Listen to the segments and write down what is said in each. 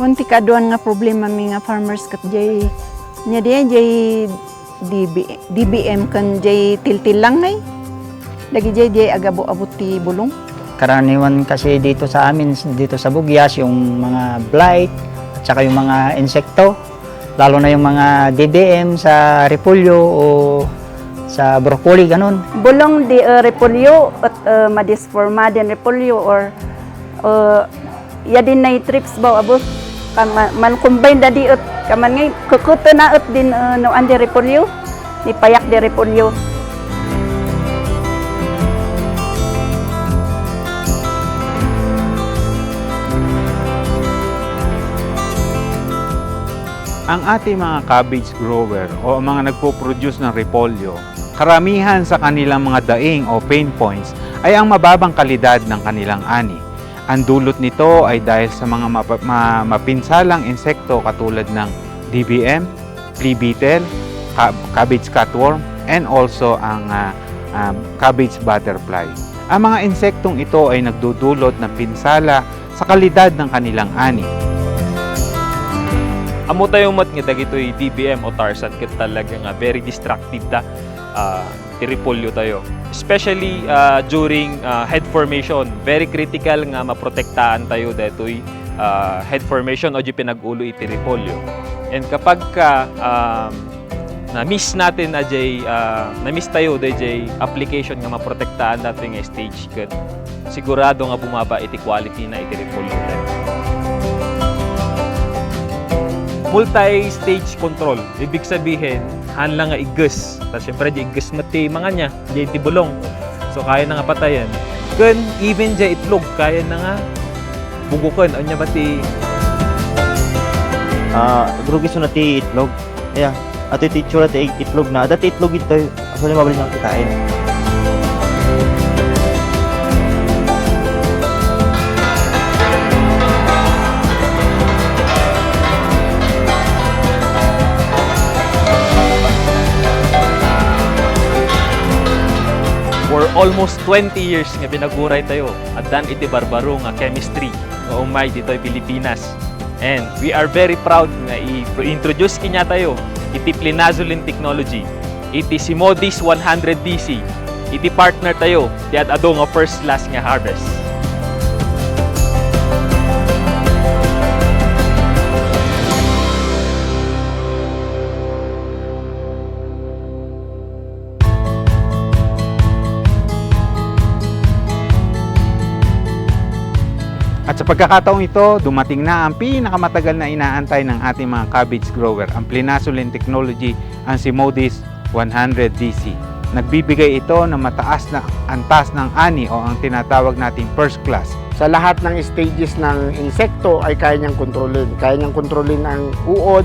Kunti kaduan nga problema mi nga farmers kat jay nya di jay DB, DBM kan jay tiltil lang ngay. Lagi jay jay agabo abot ti bulong. Karaniwan kasi dito sa amin, dito sa Bugyas, yung mga blight, at saka yung mga insekto, lalo na yung mga DDM sa repolyo o sa broccoli, ganun. Bulong di uh, repolyo at uh, madisforma din repolyo or uh, ya din na trips ba abot Kama, man combine da di ut kaman ngay kukuto na ut din uh, no andi repolyo ni payak di repolyo. Ang ating mga cabbage grower o mga nagpo-produce ng repolyo, karamihan sa kanilang mga daing o pain points ay ang mababang kalidad ng kanilang ani. Ang dulot nito ay dahil sa mga mapa- ma- mapinsalang insekto katulad ng DBM, flea beetle, ca- cabbage cutworm, and also ang ah, um, cabbage butterfly. Ang mga insektong ito ay nagdudulot ng pinsala sa kalidad ng kanilang ani. amo tayo mat nga dagitoy DBM o Tarzan ket talaga nga very destructive ta uh, tiripolyo tayo especially ah, during ah, head formation very critical nga maprotektahan tayo datoy ah, head formation o di pinag-ulo iti repolyo and kapag ka um, na-miss natin na jay ah, na-miss tayo day jay application nga maprotektahan nato nga stage ket sigurado nga bumaba iti quality na iti repolyo tayo multi-stage control. Ibig sabihin, hanlang nga igus. Tapos syempre, di igus mati mga niya, di tibulong. So, kaya na nga patayan. Kun, even di itlog, kaya na nga bugukan. Anya ba ti Ah, so na ti itlog. Yeah. Ato ti itsura ti itlog na. Dati itlog ito, actually mabalik ng kikain. Almost 20 years nga binaguray tayo at dan iti barbaro nga chemistry nga umay dito Pilipinas. And we are very proud nga i-introduce kinya tayo iti plinazolin technology. Iti Simodis 100DC. Iti partner tayo di at ado nga first class nga harvest. Pagkakataong ito, dumating na ang pinakamatagal na inaantay ng ating mga cabbage grower, ang Plinasolin Technology, ang Simodis 100DC. Nagbibigay ito ng mataas na antas ng ani o ang tinatawag nating first class. sa lahat ng stages ng insekto ay kaya niyang kontrolin. Kaya niyang kontrolin ang uod,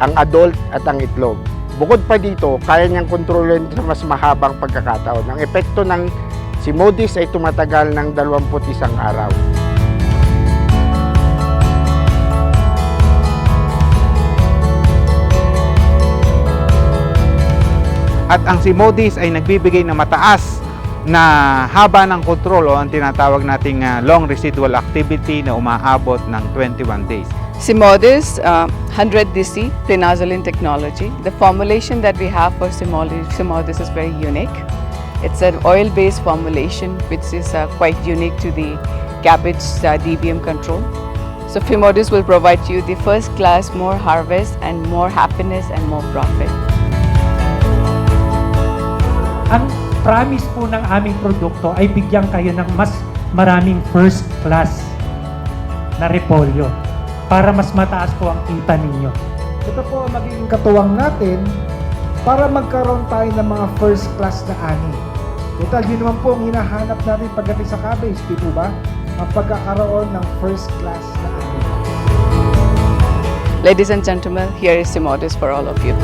ang adult at ang itlog. Bukod pa dito, kaya niyang kontrolin sa mas mahabang pagkakataon. Ang epekto ng Simodis ay tumatagal ng 21 araw. Ang Simodis ay nagbibigay ng mataas na haba ng control o ang tinatawag nating ah, long residual activity na umaabot ng 21 days. Simodis uh, 100DC plinazolin technology. The formulation that we have for Simodis is very unique. It's an oil-based formulation which is uh, quite unique to the cabbage uh, DBM control. So Fimodis will provide you the first class more harvest and more happiness and more profit. Ang promise po ng aming produkto ay bigyan kayo ng mas maraming first class na repolyo para mas mataas po ang kita ninyo. Ito po ang magiging katuwang natin para magkaroon tayo ng mga first class na ani. Total, yun naman po ang hinahanap natin pagdating sa cabbage, di po ba? Ang pagkakaroon ng first class na ani. Ladies and gentlemen, here is Simodis for all of you.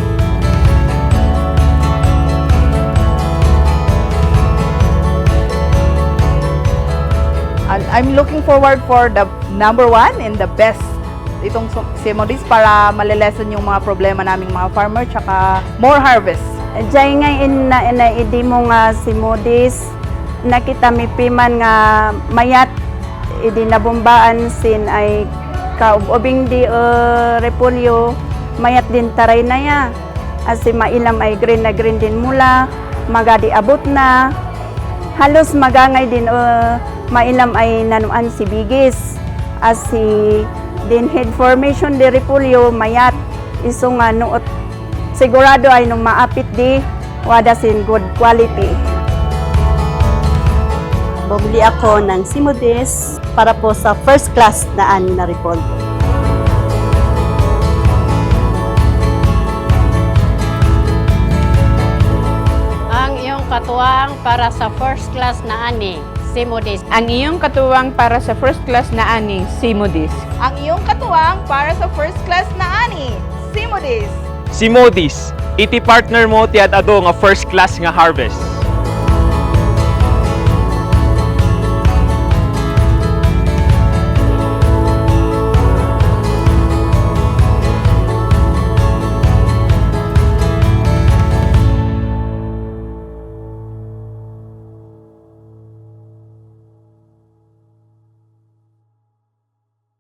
I'm looking forward for the number one and the best itong Simodis para malilesen yung mga problema naming mga farmer tsaka more harvest. Diyan nga in na ina idi mo nga Simodis nakita mi piman nga mayat idi nabumbaan sin ay kaubing di uh, repolyo mayat din taray na ya as mailam ay green na green din mula magadi abot na halos magangay din uh, mailam ay nanuan si bigis. As si din head formation di repolyo mayat iso nga nuot. Sigurado ay nung maapit di wada sin good quality. Bumili ako ng Simodis para po sa first class na ani na repolyo. Ang iyong katuwang para sa first class na ani, Simodis. Ang iyong katuwang para sa first class na ani, Simodis. Ang iyong katuwang para sa first class na ani, Simodis. Si Modis, iti partner mo ti ado nga first class nga harvest.